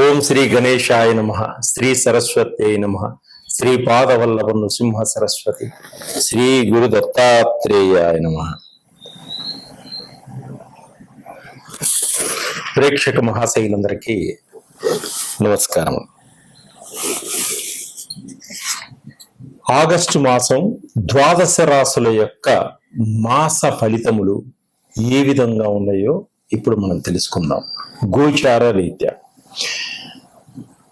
ఓం శ్రీ గణేశాయ నమ శ్రీ సరస్వతి నమ శ్రీ పాదవల్లభ నృసింహ సరస్వతి శ్రీ గురు దత్తాత్రేయాయ నమ. ప్రేక్షక మహాశైలందరికీ నమస్కారం. ఆగస్టు మాసం ద్వాదశ రాసుల యొక్క మాస ఫలితములు ఏ విధంగా ఉన్నాయో ఇప్పుడు మనం తెలుసుకుందాం. గోచార రీత్యా.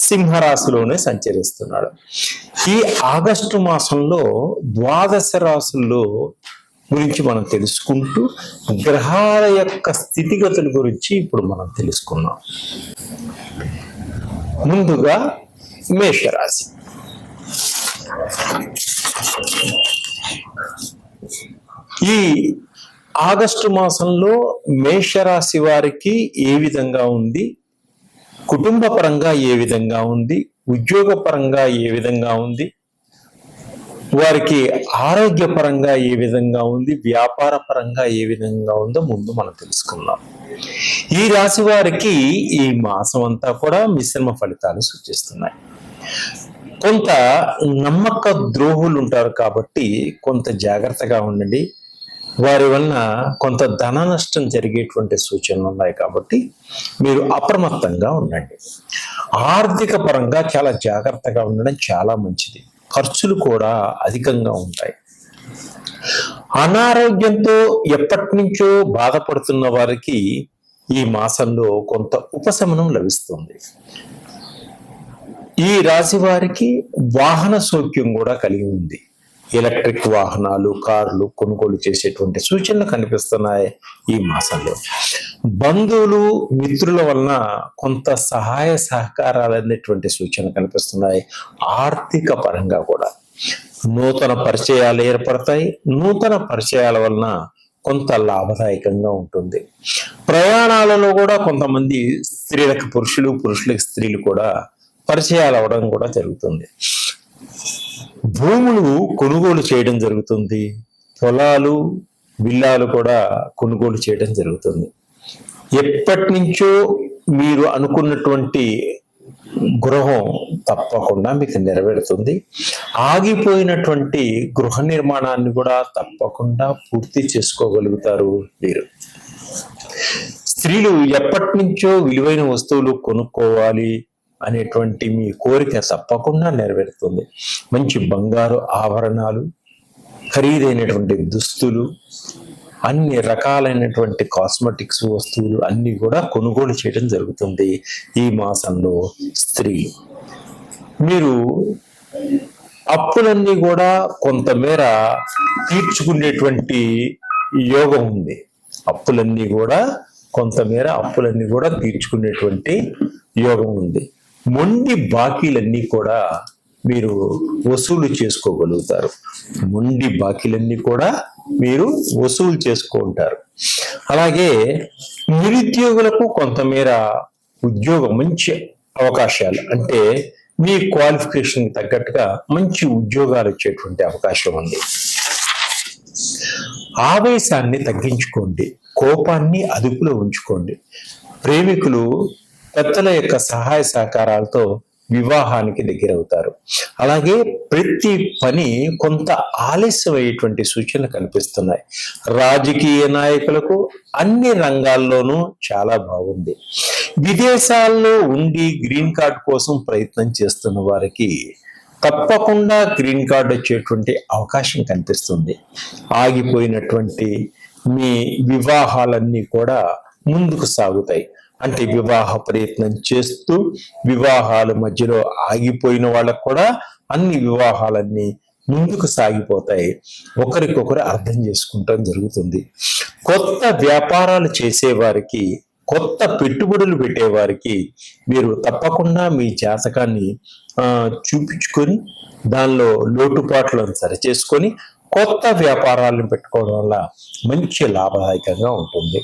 సింహరాశిలోనే సంచరిస్తున్నాడు. ఈ ఆగస్టు మాసంలో ద్వాదశ రాశుల్లో గురించి మనం తెలుసుకుంటూ గ్రహాల యొక్క స్థితిగతుల గురించి ఇప్పుడు మనం తెలుసుకున్నాం ముందుగా మేషరాశి. ఈ ఆగస్టు మాసంలో మేషరాశి వారికి ఏ విధంగా ఉంది? కుటుంబ పరంగా ఏ విధంగా ఉంది? ఉద్యోగ పరంగా ఏ విధంగా ఉంది? వారికి ఆరోగ్యపరంగా ఏ విధంగా ఉంది? వ్యాపార పరంగా ఏ విధంగా ఉందో ముందు మనం తెలుసుకుందాం. ఈ రాశి వారికి ఈ మాసం అంతా కూడా మిశ్రమ ఫలితాలు సూచిస్తున్నాయి. కొంత నమ్మక ద్రోహులు ఉంటారు కాబట్టి కొంత జాగ్రత్తగా ఉండండి. వారి వలన కొంత ధన నష్టం జరిగేటువంటి సూచనలు ఉన్నాయి కాబట్టి మీరు అప్రమత్తంగా ఉండండి. ఆర్థిక పరంగా చాలా జాగ్రత్తగా ఉండడం చాలా మంచిది. ఖర్చులు కూడా అధికంగా ఉంటాయి. అనారోగ్యంతో ఎప్పటి నుంచో బాధపడుతున్న వారికి ఈ మాసంలో కొంత ఉపశమనం లభిస్తుంది. ఈ రాశి వారికి వాహన సౌఖ్యం కూడా కలిగి ఉంది. ఎలక్ట్రిక్ వాహనాలు కార్లు కొనుగోలు చేసేటువంటి సూచనలు కనిపిస్తున్నాయి ఈ మాసంలో. బంధువులు మిత్రుల వలన కొంత సహాయ సహకారాలు అనేటువంటి సూచన కనిపిస్తున్నాయి. ఆర్థిక పరంగా కూడా. నూతన పరిచయాలు ఏర్పడతాయి. నూతన పరిచయాల వలన కొంత లాభదాయకంగా ఉంటుంది. ప్రయాణాలలో కూడా కొంతమంది స్త్రీలకు పురుషులు పురుషులకు స్త్రీలు కూడా పరిచయాలు అవడం కూడా జరుగుతుంది. భూములు కొనుగోలు చేయడం జరుగుతుంది. పొలాలు విల్లాలు కూడా కొనుగోలు చేయడం జరుగుతుంది. ఎప్పటి నుంచో మీరు అనుకున్నటువంటి గృహం తప్పకుండా మీకు నెరవేరుతుంది. ఆగిపోయినటువంటి గృహ నిర్మాణాన్ని కూడా తప్పకుండా పూర్తి చేసుకోగలుగుతారు మీరు. స్త్రీలు ఎప్పటి నుంచో విలువైన వస్తువులు కొనుక్కోవాలి. అనేటువంటి మీ కోరిక తప్పకుండా నెరవేరుతుంది. మంచి బంగారు ఆభరణాలు ఖరీదైనటువంటి దుస్తులు అన్ని రకాలైనటువంటి కాస్మెటిక్స్ వస్తువులు అన్నీ కూడా కొనుగోలు చేయడం జరుగుతుంది ఈ మాసంలో స్త్రీ. మీరు అప్పులన్నీ కూడా కొంతమేర తీర్చుకునేటువంటి యోగం ఉంది. అప్పులన్నీ కూడా కొంతమేర అప్పులన్నీ కూడా తీర్చుకునేటువంటి యోగం ఉంది. మొండి బాకీలన్నీ కూడా మీరు వసూలు చేసుకోగలుగుతారు. మొండి బాకీలన్నీ కూడా మీరు వసూలు చేసుకుంటారు అలాగే నిరుద్యోగులకు కొంతమేర ఉద్యోగం మంచి అవకాశాలు అంటే మీ క్వాలిఫికేషన్ తగ్గట్టుగా మంచి ఉద్యోగాలు వచ్చేటువంటి అవకాశం ఉంది. ఆవేశాన్ని తగ్గించుకోండి కోపాన్ని అదుపులో ఉంచుకోండి. ప్రేమికులు పెద్దల యొక్క సహాయ సహకారాలతో వివాహానికి దగ్గరవుతారు. అలాగే ప్రతి పని కొంత ఆలస్యమయ్యేటువంటి సూచనలు కనిపిస్తున్నాయి. రాజకీయ నాయకులకు అన్ని రంగాల్లోనూ చాలా బాగుంది. విదేశాల్లో ఉండి గ్రీన్ కార్డ్ కోసం ప్రయత్నం చేస్తున్న వారికి తప్పకుండా గ్రీన్ కార్డ్ వచ్చేటువంటి అవకాశం కనిపిస్తుంది. ఆగిపోయినటువంటి మీ వివాహాలన్నీ కూడా ముందుకు సాగుతాయి. అంటే వివాహ ప్రయత్నం చేస్తూ వివాహాల మధ్యలో ఆగిపోయిన వాళ్ళకు కూడా అన్ని వివాహాలన్నీ ముందుకు సాగిపోతాయి. ఒకరికొకరు అర్థం చేసుకుంటాం జరుగుతుంది. కొత్త వ్యాపారాలు చేసేవారికి కొత్త పెట్టుబడులు పెట్టేవారికి మీరు తప్పకుండా మీ జాతకాన్ని చూపించుకొని దానిలో లోటుపాట్లను సరిచేసుకొని కొత్త వ్యాపారాలను పెట్టుకోవడం వల్ల మంచి లాభదాయకంగా ఉంటుంది.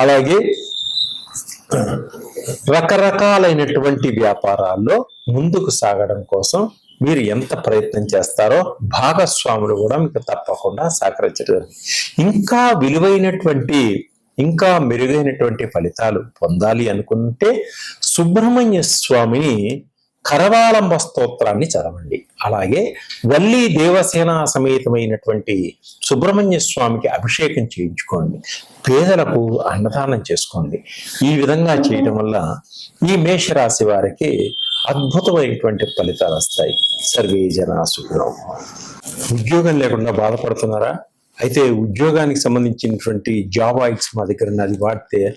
అలాగే రకరకాలైనటువంటి వ్యాపారాల్లో ముందుకు సాగడం కోసం మీరు ఎంత ప్రయత్నం చేస్తారో భాగస్వాములు కూడా మీకు తప్పకుండా సహకరించడం ఇంకా విలువైనటువంటి ఇంకా మెరుగైనటువంటి ఫలితాలు పొందాలి అనుకుంటే సుబ్రహ్మణ్య స్వామిని కరవాలంబ స్తోత్రాన్ని చదవండి. అలాగే వల్లి దేవసేన సమేతమైనటువంటి సుబ్రహ్మణ్య స్వామికి అభిషేకం చేయించుకోండి. పేదలకు అన్నదానం చేసుకోండి. ఈ విధంగా చేయడం వల్ల ఈ మేషరాశి వారికి అద్భుతమైనటువంటి ఫలితాలు వస్తాయి. సర్వే జన ఉద్యోగం లేకుండా బాధపడుతున్నారా? అయితే ఉద్యోగానికి సంబంధించినటువంటి జాబ్ ఆయిల్స్ మా దగ్గర ఉన్నది వాడితే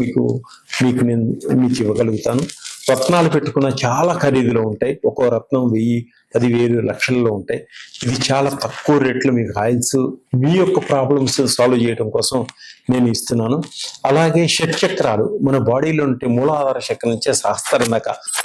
మీకు మీకు నేను మీకు ఇవ్వగలుగుతాను. రత్నాలు పెట్టుకున్న చాలా ఖరీదులో ఉంటాయి. ఒక్కో రత్నం వెయ్యి పదివేలు లక్షల్లో ఉంటాయి. ఇది చాలా తక్కువ రేట్లు మీకు ఆయిల్స్ మీ యొక్క ప్రాబ్లమ్స్ సాల్వ్ చేయడం కోసం నేను ఇస్తున్నాను. అలాగే షట్చక్రాలు మన బాడీలో ఉంటే మూలాధార చక్రం నుంచే సహస్రం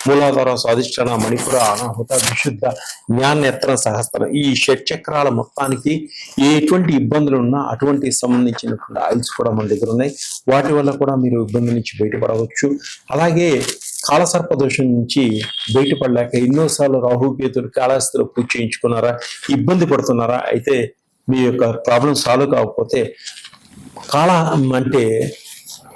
మూలాధార స్వాధిష్టాన మణిపుర అనాహుత విశుద్ధ జ్ఞానేత్ర సహస్రం. ఈ షట్చక్రాల మొత్తానికి ఎటువంటి ఇబ్బందులు ఉన్నా అటువంటి సంబంధించినటువంటి ఆయిల్స్ కూడా మన దగ్గర ఉన్నాయి. వాటి వల్ల కూడా మీరు ఇబ్బంది నుంచి బయటపడవచ్చు. అలాగే కాలసర్ప దోషం నుంచి బయటపడలేక ఎన్నోసార్లు రాహుకేతులు కాళహస్తిలో పూజ చేయించుకున్నారా ఇబ్బంది పడుతున్నారా అయితే మీ యొక్క ప్రాబ్లం సాల్వ్ కాకపోతే కాళ అంటే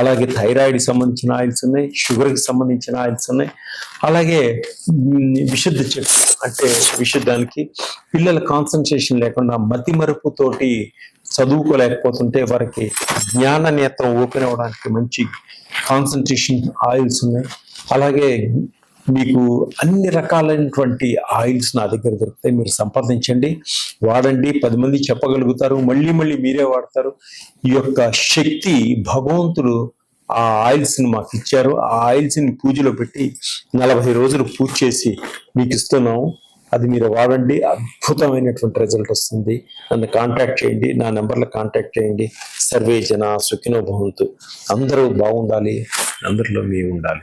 అలాగే థైరాయిడ్ సంబంధించిన ఆయిల్స్ ఉన్నాయి షుగర్కి సంబంధించిన ఆయిల్స్ ఉన్నాయి. అలాగే విశుద్ధ చెట్టు అంటే విశుద్ధానికి పిల్లల కాన్సన్ట్రేషన్ లేకుండా మతి మరుపుతోటి చదువుకోలేకపోతుంటే వారికి జ్ఞాన నేత్రం ఓపెన్ అవ్వడానికి మంచి కాన్సన్ట్రేషన్ ఆయిల్స్ ఉన్నాయి. అలాగే మీకు అన్ని రకాలైనటువంటి ఆయిల్స్ నా దగ్గర దొరుకుతాయి. మీరు సంప్రదించండి. వాడండి. పది మంది చెప్పగలుగుతారు. మళ్ళీ మళ్ళీ మీరే వాడతారు. ఈ యొక్క శక్తి భగవంతుడు ఆ ఆయిల్స్ని మాకు ఇచ్చారు. ఆ ఆయిల్స్ని పూజలో పెట్టి నలభై రోజులు పూజ చేసి మీకు ఇస్తున్నాము అది మీరు వాడండి. అద్భుతమైనటువంటి రిజల్ట్ వస్తుంది. నన్ను కాంటాక్ట్ చేయండి. నా నెంబర్లో కాంటాక్ట్ చేయండి. సర్వే జన సుఖినో భవంతు. అందరూ బాగుండాలి. అందరిలో మేము ఉండాలి